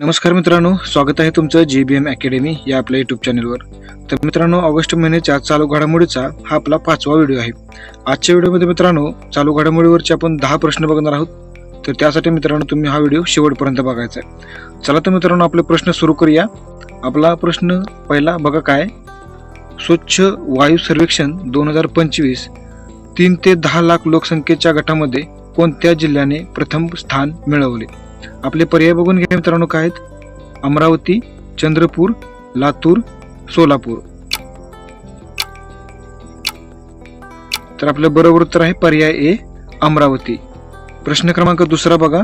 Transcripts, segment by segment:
नमस्कार मित्रांनो स्वागत आहे तुमचं जी बी एम अकॅडमी या आपल्या युट्यूब चॅनलवर तर मित्रांनो ऑगस्ट महिन्याच्या चालू घडामोडीचा हा आपला पाचवा व्हिडिओ आहे. आजच्या व्हिडिओमध्ये मित्रांनो चालू घडामोडीवरचे आपण दहा प्रश्न बघणार आहोत. तर त्यासाठी मित्रांनो तुम्ही हा व्हिडिओ शेवटपर्यंत बघायचा आहे. चला तर मित्रांनो आपले प्रश्न सुरू करूया. आपला प्रश्न पहिला बघा काय? स्वच्छ वायू सर्वेक्षण दोन हजार पंचवीस तीन ते दहा लाख लोकसंख्येच्या गटामध्ये कोणत्या जिल्ह्याने प्रथम स्थान मिळवले? आपले पर्याय बघून घ्या मित्रांनो काय आहेत. अमरावती चंद्रपूर लातूर सोलापूर. तर आपलं बरोबर उत्तर आहे पर्याय ए अमरावती. प्रश्न क्रमांक दुसरा बघा.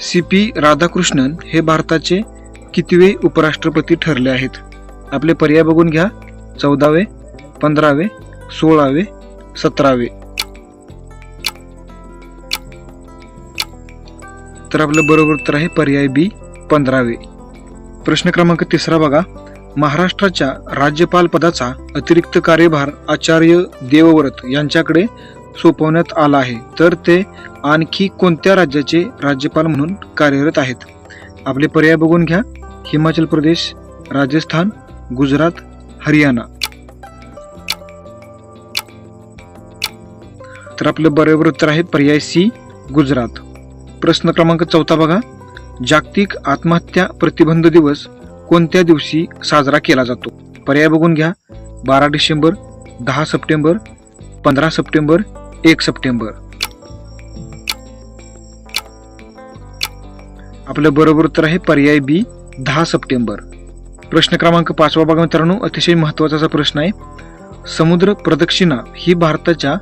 सी पी राधाकृष्णन हे भारताचे कितवे उपराष्ट्रपती ठरले आहेत? आपले पर्याय बघून घ्या. चौदावे पंधरावे सोळावे सतरावे. तर आपलं बरोबर उत्तर आहे पर्याय बी पंधरावे. प्रश्न क्रमांक तिसरा बघा. महाराष्ट्राच्या राज्यपाल पदाचा अतिरिक्त कार्यभार आचार्य देवव्रत यांच्याकडे सोपवण्यात आला आहे. तर ते आणखी कोणत्या राज्याचे राज्यपाल म्हणून कार्यरत आहेत? आपले पर्याय बघून घ्या. हिमाचल प्रदेश राजस्थान गुजरात हरियाणा. तर आपलं बरोबर उत्तर आहे पर्याय सी गुजरात. प्रश्न क्रमांक चौथा बघा. जागतिक आत्महत्या प्रतिबंध दिवस कोणत्या दिवशी साजरा केला जातो? पर्याय बघून घ्या. बारा डिसेंबर दहा सप्टेंबर पंधरा सप्टेंबर एक सप्टेंबर. आपलं बरोबर उत्तर आहे पर्याय बी दहा सप्टेंबर. प्रश्न क्रमांक पाचवा बघा मित्रांनो अतिशय महत्त्वाचा प्रश्न आहे. समुद्र प्रदक्षिणा ही भारताच्या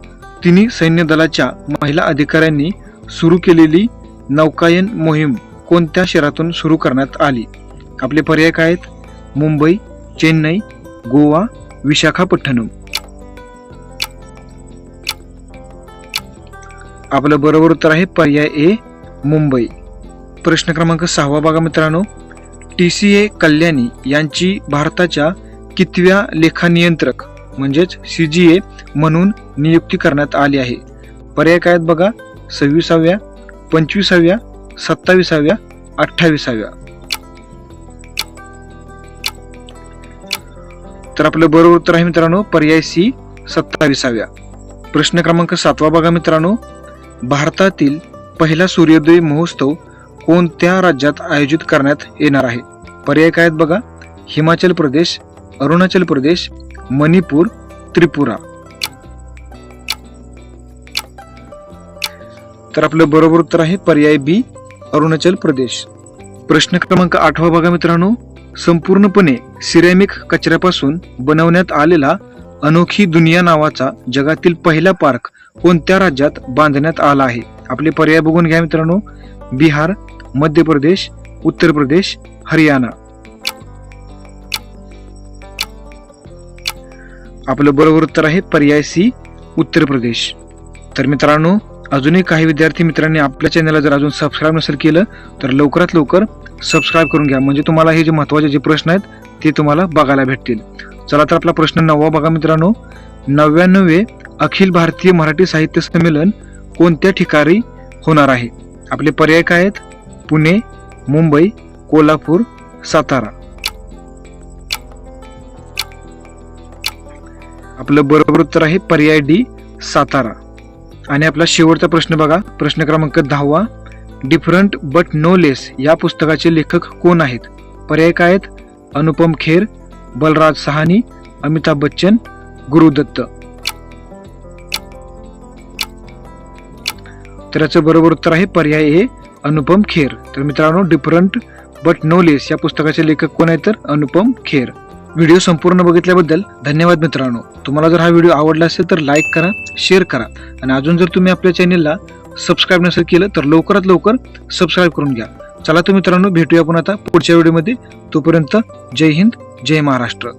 तिन्ही सैन्य दलाच्या महिला अधिकाऱ्यांनी सुरू केलेली नौकायन मोहीम कोणत्या शहरातून सुरू करण्यात आली? आपले पर्याय काय आहेत? मुंबई चेन्नई गोवा विशाखापट्टणम. आपलं बरोबर उत्तर आहे पर्याय ए मुंबई. प्रश्न क्रमांक सहावा बघा मित्रांनो. टी सी ए कल्याणी यांची भारताच्या कितव्या लेखानियंत्रक म्हणजेच सी जी ए म्हणून नियुक्ती करण्यात आली आहे. पर्याय काय आहेत बघा? सव्वीसाव्या पंचवीसाव्या सत्ताविसाव्या अठ्ठावीसाव्या. तर आपलं बरोबर उत्तर आहे मित्रांनो पर्याय सी सत्ताविसाव्या. प्रश्न क्रमांक सातवा बघा मित्रांनो. भारतातील पहिला सूर्योदय महोत्सव कोणत्या राज्यात आयोजित करण्यात येणार आहे? पर्याय काय आहेत बघा? हिमाचल प्रदेश अरुणाचल प्रदेश मणिपूर त्रिपुरा. तर आपलं बरोबर उत्तर आहे पर्याय बी अरुणाचल प्रदेश. प्रश्न क्रमांक आठवा बघा मित्रांनो. संपूर्णपणे सिरेमिक कचऱ्यापासून बनवण्यात आलेला अनोखी दुनिया नावाचा जगातील पहिला पार्क कोणत्या राज्यात बांधण्यात आला आहे? आपले पर्याय बघून घ्या मित्रांनो. बिहार मध्य प्रदेश उत्तर प्रदेश हरियाणा. आपलं बरोबर उत्तर आहे पर्याय सी उत्तर प्रदेश. तर मित्रांनो अजूनही काही विद्यार्थी मित्रांनी आपल्या चॅनलला जर अजून सबस्क्राईब नसेल केलं तर लवकरात लवकर सबस्क्राईब करून घ्या. म्हणजे तुम्हाला हे जे महत्त्वाचे जे प्रश्न आहेत ते तुम्हाला बघायला भेटतील. चला तर आपला प्रश्न नववा बघा मित्रांनो. नव्याण्णवे अखिल भारतीय मराठी साहित्य संमेलन कोणत्या ठिकाणी होणार आहे? आपले पर्याय काय आहेत? पुणे मुंबई कोल्हापूर सातारा. आपलं बरोबर उत्तर आहे पर्याय डी सातारा. आणि आपला शेवटचा प्रश्न बघा. प्रश्न क्रमांक दहावा. डिफरंट बट नो लेस या पुस्तकाचे लेखक कोण आहेत? पर्याय काय आहेत? अनुपम खेर बलराज सहानी अमिताभ बच्चन गुरुदत्त तर याचं बरोबर उत्तर आहे पर्याय ए अनुपम खेर. तर मित्रांनो डिफरंट बट नो लेस या पुस्तकाचे लेखक कोण आहेत तर? अनुपम खेर. व्हिडिओ संपूर्ण बघितल्याबद्दल धन्यवाद मित्रांनो. तुम्हाला जर हा व्हिडिओ आवडला असेल तर लाईक करा शेअर करा. आणि अजून जर तुम्ही आपल्या चॅनेलला सबस्क्राईब नसेल केलं तर लवकरात लवकर सबस्क्राईब करून घ्या. चला तर मित्रांनो भेटूया आपण आता पुढच्या व्हिडिओमध्ये तोपर्यंत जय हिंद जय महाराष्ट्र.